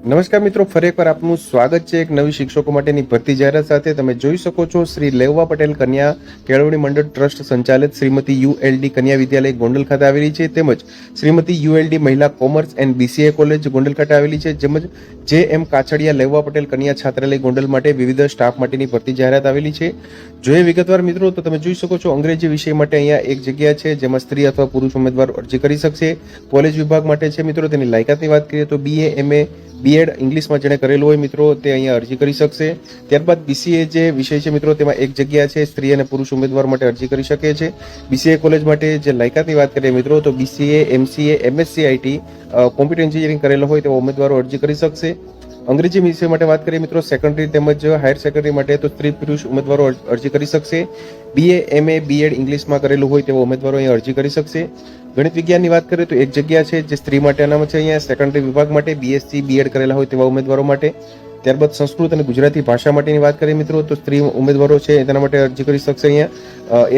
નમસ્કાર મિત્રો, ફરી એકવાર આપનું સ્વાગત છે એક નવી શિક્ષકો માટેની ભરતી જાહેરાત સાથે. તમે જોઈ શકો છો શ્રી લેવવા પટેલ કન્યા કેળવણી મંડળ ટ્રસ્ટ સંચાલિત શ્રીમતી યુએલડી કન્યા વિદ્યાલય ગોંડલ ખાતે આવેલી છે. તેમજ શ્રીમતી યુએલડી મહિલા commerce and BCA college Gondal ખાતે આવેલી છે. તેમજ જે એમ કાછડિયા લેવવા પટેલ કન્યા છાત્રાલય ગોંડલ માટે વિવિધ સ્ટાફ માટેની ભરતી જાહેરાત આવેલી છે. જોઈએ વિગતવાર મિત્રો, તો તમે જોઈ શકો છો અંગ્રેજી વિષય માટે અહીંયા એક જગ્યા છે, જેમાં સ્ત્રી અથવા પુરુષ ઉમેદવાર અરજી કરી શકશે. કોલેજ વિભાગ માટે છે મિત્રો, તેની લાયકાતની વાત કરીએ તો બીએ એમએ બીએડ ઇંગ્લિશમાં જેણે કરેલું હોય મિત્રો, તે અહીંયા અરજી કરી શકશે. ત્યારબાદ બીસીએ જે વિષય છે મિત્રો, તેમાં એક જગ્યા છે, સ્ત્રી અને પુરુષ ઉમેદવાર માટે અરજી કરી શકે છે. બીસીએ કોલેજ માટે જે લાયકાતની વાત કરીએ મિત્રો, તો BCA MCA MSc IT computer engineering કરેલો હોય તેવા ઉમેદવારો અરજી કરી શકશે. અંગ્રેજી વિષય માટે વાત કરીએ મિત્રો સેકન્ડરી તેમજ હાયર સેકન્ડરી માટે તો સ્ત્રી પુરુષ ઉમેદવારો અરજી કરી શકશે. બીએ એમએ બીએડ ઇંગ્લિશમાં કરેલું હોય તેવા ઉમેદવારો અહીંયા અરજી કરી શકશે. ગણિત વિજ્ઞાનની વાત કરીએ તો એક જગ્યા છે જે સ્ત્રી માટે છે અહીંયા સેકન્ડરી વિભાગ માટે બીએસસી બીએડ કરેલા હોય તેવા ઉમેદવારો માટે. ત્યારબાદ સંસ્કૃત અને ગુજરાતી ભાષા માટેની વાત કરીએ મિત્રો, તો સ્ત્રી ઉમેદવારો છે તેના માટે અરજી કરી શકશે અહીંયા.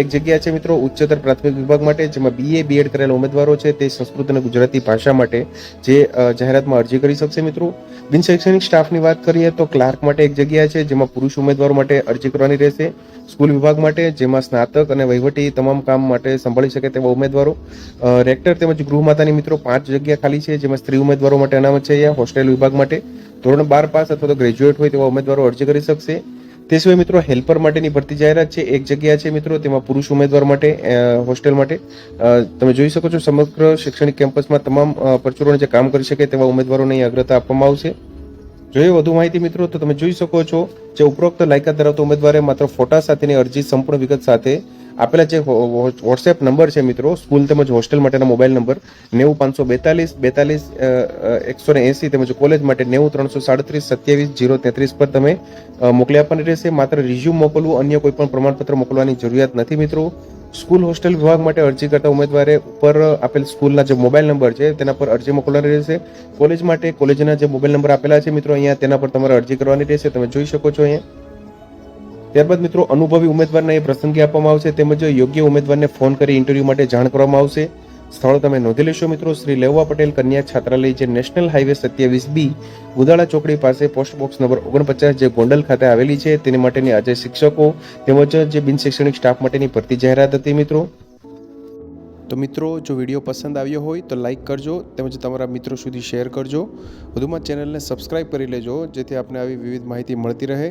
એક જગ્યા છે મિત્રો, ઉચ્ચતર પ્રાથમિક વિભાગ માટે, જેમાં બીએ બીએડ કરેલા ઉમેદવારો છે, તે સંસ્કૃત અને ગુજરાતી ભાષા માટે, જે જાહેરાતમાં અરજી કરી શકશે મિત્રો. બિન શૈક્ષણિક સ્ટાફની વાત કરીએ તો ક્લાર્ક માટે એક જગ્યા છે, જેમાં પુરુષ ઉમેદવારો માટે અરજી કરવાની રહેશે. સ્કૂલ વિભાગ માટે, જેમાં સ્નાતક અને વહીવટી તમામ કામ માટે સંભાળી શકે તેવા ઉમેદવારો. રેક્ટર તેમજ ગૃહમાતાની મિત્રો પાંચ જગ્યા ખાલી છે, જેમાં સ્ત્રી ઉમેદવારો માટે અનામત છે અહીંયા, હોસ્ટેલ વિભાગ માટે. ધોરણ બાર પાસ અથવા તો ગ્રેજ્યુએટ હોય તેવા ઉમેદવારો અરજી કરી શકશે. તે સિવાય મિત્રો હેલ્પર માટેની ભરતી જાહેરાત છે, એક જગ્યા છે મિત્રો, તેમાં પુરુષ ઉમેદવાર માટે હોસ્ટેલ માટે. તમે જોઈ શકો છો સમગ્ર શૈક્ષણિક કેમ્પસમાં તમામ પરચુરોને જે કામ કરી શકે તેવા ઉમેદવારોને અગ્રતા આપવામાં આવશે. જોઈએ વધુ માહિતી મિત્રો, તો તમે જોઈ શકો છો, જે ઉપરોક્ત લાયકાત ધરાવતા ઉમેદવારે માત્ર ફોટા સાથેની અરજી સંપૂર્ણ વિગત સાથે આપેલા જે વોટ્સએપ નંબર છે મિત્રો, સ્કૂલ તેમજ હોસ્ટેલ માટેના મોબાઈલ નંબર, નેવું પાંચસો બેતાલીસ બેતાલીસ એકસો ને એંસી તેમજ કોલેજ માટે નેવું ત્રણસો સાડત્રીસ, સત્યાવીસ, જીરો તેત્રીસ પર તમે મોકલી આપવાની રહેશે. માત્ર રિઝ્યુમ મોકલવું, અન્ય કોઈ પણ પ્રમાણપત્ર મોકલવાની જરૂરિયાત નથી મિત્રો. સ્કૂલ હોસ્ટેલ વિભાગ માટે અરજી કરતા ઉમેદવારે ઉપર આપેલ સ્કૂલના જે મોબાઈલ નંબર છે, તેના પર અરજી મોકલવાની રહેશે. કોલેજ માટે કોલેજના જે મોબાઈલ નંબર આપેલા છે મિત્રો, અહીંયા તેના પર તમારે અરજી કરવાની રહેશે. તમે જોઈ શકો છો અહીંયા. ત્યારબાદ મિત્રો, અનુભવી ઉમેદવારને એ પ્રસંગી આપવામાં આવશે તેમજ યોગ્ય ઉમેદવારને ફોન કરી ઇન્ટરવ્યૂ માટે જાણ કરવામાં આવશે. સ્થળ તમે નોંધી લેશો મિત્રો, શ્રી લેવા પટેલ કન્યા છાત્રાલય જે નેશનલ હાઈવે સત્યાવીસ બી ગુદાળા ચોકડી પાસે પોસ્ટ બોક્સ નંબર ઓગણપચાસ જે ગોંડલ ખાતે આવેલી છે, તેની માટેની આજે શિક્ષકો તેમજ જે બિન શૈક્ષણિક સ્ટાફ માટેની ભરતી જાહેરાત હતી મિત્રો. તો મિત્રો, જો વીડિયો પસંદ આવ્યો હોય તો લાઈક કરજો તેમજ તમારા મિત્રો સુધી શેર કરજો. વધુમાં ચેનલને સબસ્ક્રાઈબ કરી લેજો જેથી આપને આવી વિવિધ માહિતી મળતી રહે.